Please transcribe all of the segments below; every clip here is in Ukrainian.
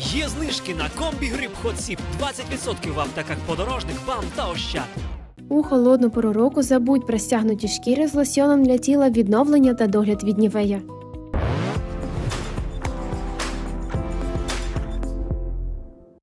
Є знижки на комбі гриб Хотсіп 20% в аптеках подорожник, бам та ощад. У холодну пору року забудь про стягнуті шкіри з лосьоном для тіла відновлення та догляд від нівея.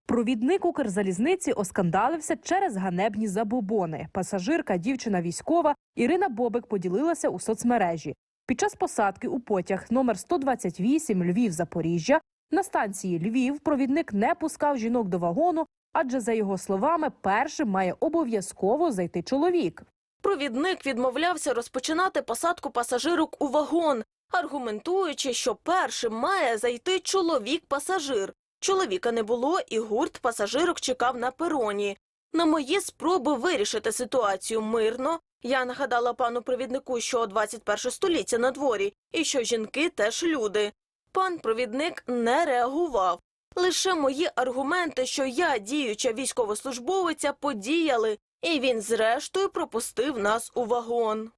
Провідник Укрзалізниці оскандалився через ганебні забобони. Пасажирка, дівчина військова Ірина Бобик поділилася у соцмережі. Під час посадки у потяг номер 128 Львів-Запоріжжя на станції Львів провідник не пускав жінок до вагону, адже за його словами, першим має обов'язково зайти чоловік. Провідник відмовлявся розпочинати посадку пасажирок у вагон, аргументуючи, що першим має зайти чоловік-пасажир. Чоловіка не було, і гурт пасажирок чекав на пероні. На мої спроби вирішити ситуацію мирно, я нагадала пану провіднику, що 21 століття на дворі, і що жінки теж люди. Пан провідник не реагував. Лише мої аргументи, що я діюча військовослужбовиця, подіяли, і він зрештою пропустив нас у вагон.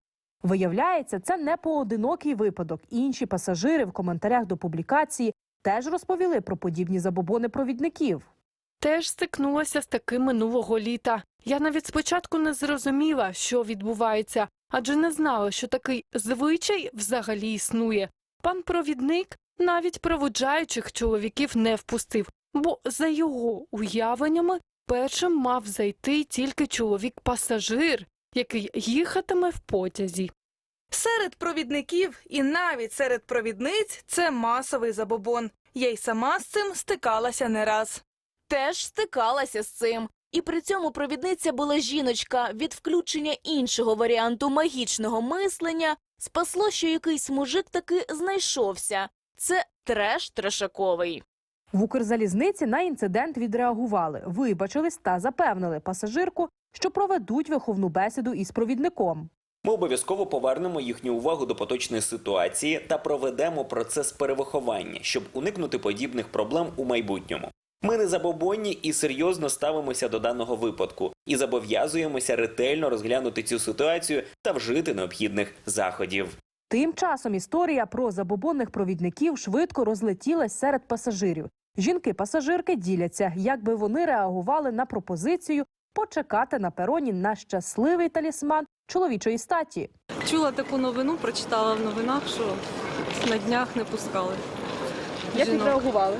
Виявляється, це не поодинокий випадок. Інші пасажири в коментарях до публікації теж розповіли про подібні забобони провідників. Теж стикнулася з таким минулого літа. Я навіть спочатку не зрозуміла, що відбувається, адже не знала, що такий звичай взагалі існує. Пан провідник навіть проводжаючих чоловіків не впустив, бо за його уявленнями першим мав зайти тільки чоловік-пасажир, який їхатиме в потязі. Серед провідників і навіть серед провідниць це масовий забобон. Я й сама з цим стикалася не раз. теж стикалася з цим. І при цьому провідниця була жіночка від включення іншого варіанту магічного мислення спасло, що якийсь мужик таки знайшовся. Це треш трешаковий. В Укрзалізниці на інцидент відреагували, вибачились та запевнили пасажирку, що проведуть виховну бесіду із провідником. Ми обов'язково повернемо їхню увагу до поточної ситуації та проведемо процес перевиховання, щоб уникнути подібних проблем у майбутньому. Ми не забобонні і серйозно ставимося до даного випадку і зобов'язуємося ретельно розглянути цю ситуацію та вжити необхідних заходів. Тим часом історія про забобонних провідників швидко розлетілась серед пасажирів. Жінки-пасажирки діляться, як би вони реагували на пропозицію почекати на пероні на щасливий талісман чоловічої статі. Чула таку новину, прочитала в новинах, що на днях не пускали. Як жінок. відреагували?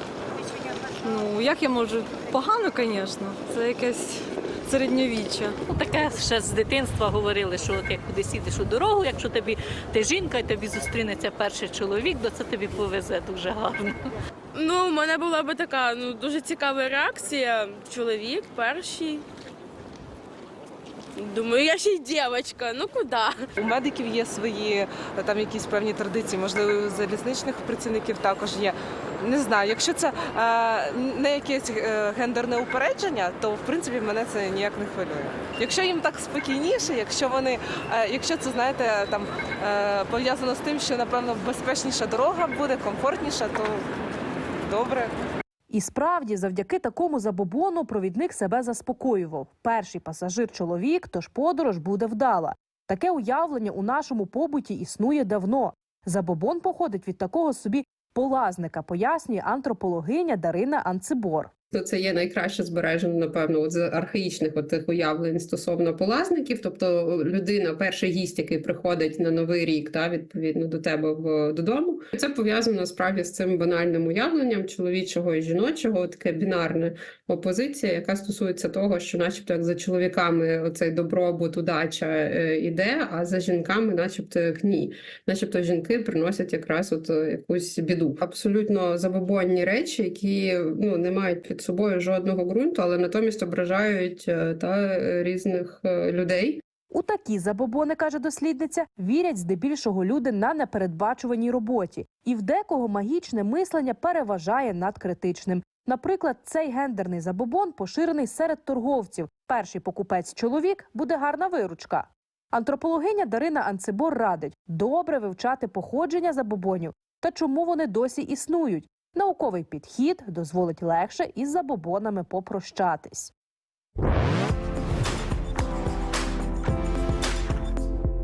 Ну, як я можу? Погано, звісно. Це якесь середньовіччя. Ну, таке ще з дитинства говорили, що от як кудись їдеш у дорогу, якщо тобі ти жінка і тобі зустрінеться перший чоловік, то це тобі повезе дуже гарно. Ну, у мене була би така ну дуже цікава реакція. Чоловік перший. Думаю, я ще й дівчинка, ну куди? У медиків є свої там якісь певні традиції, можливо, у залізничних працівників також є. Не знаю, якщо це е, не якесь е, гендерне упередження, то в принципі мене це ніяк не хвилює. Якщо їм так спокійніше, якщо вони, е, якщо це знаєте, там е, пов'язано з тим, що напевно безпечніша дорога буде, комфортніша, то добре. І справді, завдяки такому забобону провідник себе заспокоював. Перший пасажир чоловік, тож подорож буде вдала. Таке уявлення у нашому побуті існує давно. Забобон походить від такого собі полазника, пояснює антропологиня Дарина Анцибор. То це є найкраще збережено, напевно, от з архаїчних от тих уявлень стосовно полазників. Тобто людина, перший гість, який приходить на новий рік, та відповідно до тебе в додому. Це пов'язано справді з цим банальним уявленням чоловічого і жіночого, таке бінарне опозиція, яка стосується того, що, начебто, як за чоловіками оцей добробут, удача е, іде, а за жінками, начебто, як ні, начебто, жінки приносять якраз от е, якусь біду. Абсолютно забобонні речі, які ну не мають під собою жодного ґрунту, але натомість ображають е, та е, різних е, людей. У такі забобони, каже дослідниця, вірять здебільшого люди на непередбачуваній роботі, і в декого магічне мислення переважає над критичним. Наприклад, цей гендерний забобон поширений серед торговців. Перший покупець чоловік буде гарна виручка. Антропологиня Дарина Анцибор радить добре вивчати походження забобонів та чому вони досі існують. Науковий підхід дозволить легше із забобонами попрощатись.